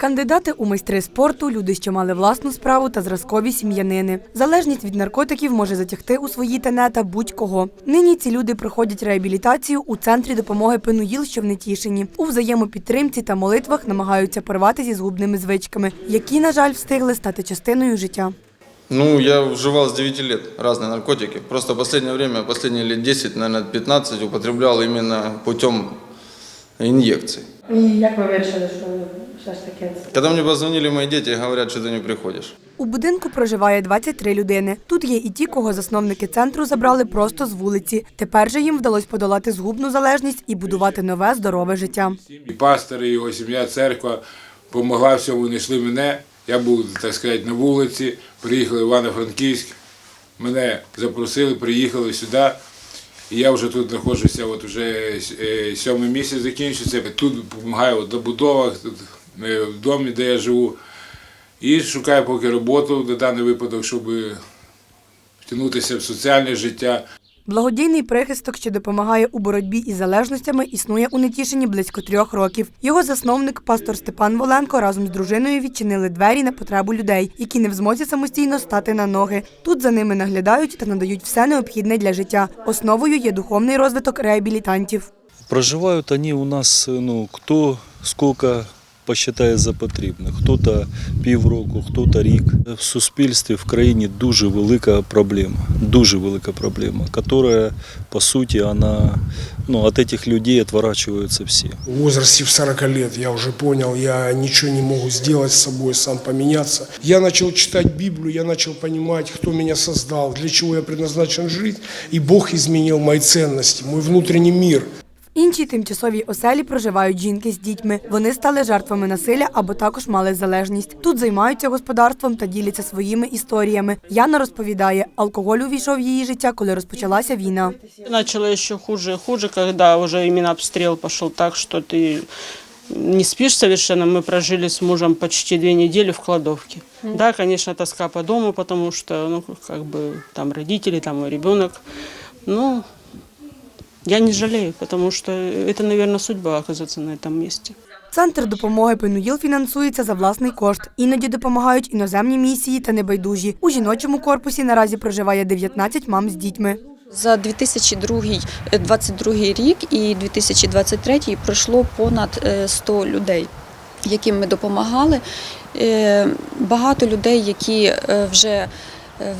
Кандидати у майстри спорту, люди, що мали власну справу та зразкові сім'янини. Залежність від наркотиків може затягти у свої тенета будь-кого. Нині ці люди проходять реабілітацію у центрі допомоги Пенуїл, що в Нетішині. У взаємопідтримці та молитвах намагаються порвати зі згубними звичками, які, на жаль, встигли стати частиною життя. Ну, я вживал с 9 лет разные наркотики. Просто в последнее время, последние лет 10, наверное, 15 употреблял именно путем инъекций. І як ви вирішили, що ж таки? Когда мне позвонили мои дети, говорят, что ты не приходишь. У будинку проживає 23 людини. Тут є і ті, кого засновники центру забрали просто з вулиці. Тепер же їм вдалося подолати згубну залежність і будувати нове здорове життя. І пастор, і його сім'я, церква допомогла всьому, знайшли мене. Я був, так сказати, на вулиці, приїхали в Івано-Франківськ, мене запросили, приїхали сюди. І я вже тут знаходжуся, от вже е, сьомий місяць закінчується. Тут допомагаю от, на будовах, тут, е, в домі, де я живу. І шукаю поки роботу на даний випадок, щоб втягнутися в соціальне життя. Благодійний прихисток, що допомагає у боротьбі із залежностями, існує у Нетішині близько трьох років. Його засновник, пастор Степан Воленко, разом з дружиною відчинили двері на потребу людей, які не в змозі самостійно стати на ноги. Тут за ними наглядають та надають все необхідне для життя. Основою є духовний розвиток реабілітантів. Проживают они у нас, ну, кто сколько посчитає за потрібне. Хто-то півроку, хто-то рік. В суспільстві в країні дуже велика проблема, дуже велика проблема, яка, по суті, вона, ну, от этих людей отворачиваются всі. В возрасте в 40 лет я уже понял, я ничего не могу сделать с собой, сам поменяться. Я начал читать Библию, я начал понимать, кто меня создал, для чего я предназначен жить. И Бог изменил мои ценности, мой внутренний мир. В іншій тимчасовій оселі проживають жінки з дітьми. Вони стали жертвами насилля або також мали залежність. Тут займаються господарством та діляться своїми історіями. Яна розповідає, алкоголь увійшов в її життя, коли розпочалася війна. Начало еще хуже и хуже, когда уже именно обстрел пошел так, что ты не спишь совершенно. Мы прожили с мужем почти две недели в кладовке. Да, конечно, тоска по дому, потому что, ну, как бы там родители, там и ребенок. Ну, я не жалею, потому что это, наверное, судьба оказаться на этом месте. Центр допомоги Пенуїл фінансується за власний кошт. Іноді допомагають іноземні місії та небайдужі. У жіночому корпусі наразі проживає 19 мам з дітьми. За 2022 рік і 2023 пройшло понад е, 100 людей, яким ми допомагали. Е, Багато людей, які е, вже е,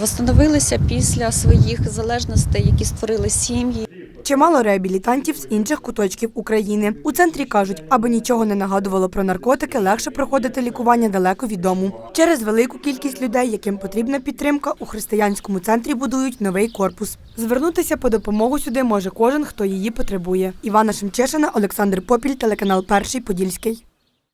восстановилися після своїх залежностей, які створили сім'ї. Чимало реабілітантів з інших куточків України. У центрі кажуть, аби нічого не нагадувало про наркотики, легше проходити лікування далеко від дому. Через велику кількість людей, яким потрібна підтримка, у християнському центрі будують новий корпус. Звернутися по допомогу сюди може кожен, хто її потребує. Івана Шемчешина, Олександр Попіль, телеканал Перший Подільський.